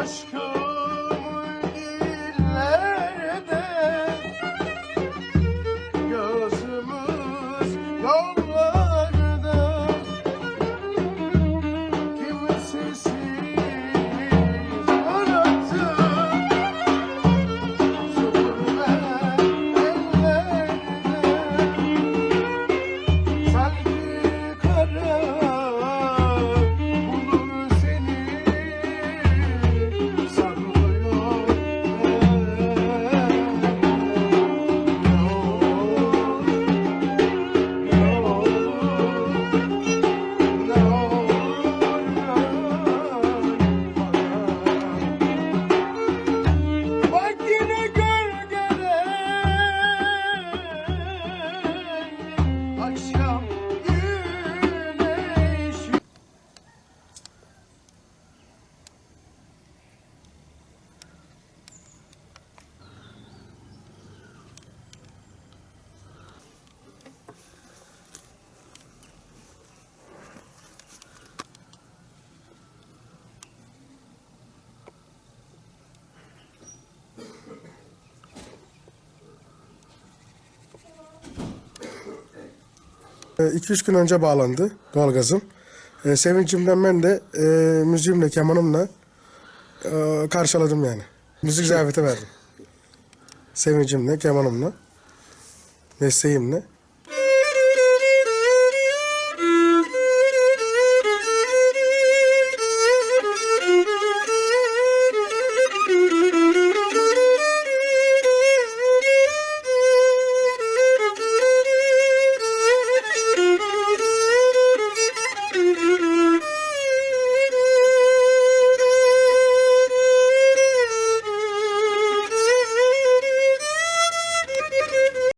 aşkım. 2-3 gün önce bağlandı doğalgazım. E, sevincimden ben de e, müziğimle, kemanımla e, karşıladım yani. Müzik ziyafeti verdim. Sevincimle, kemanımla, mesleğimle.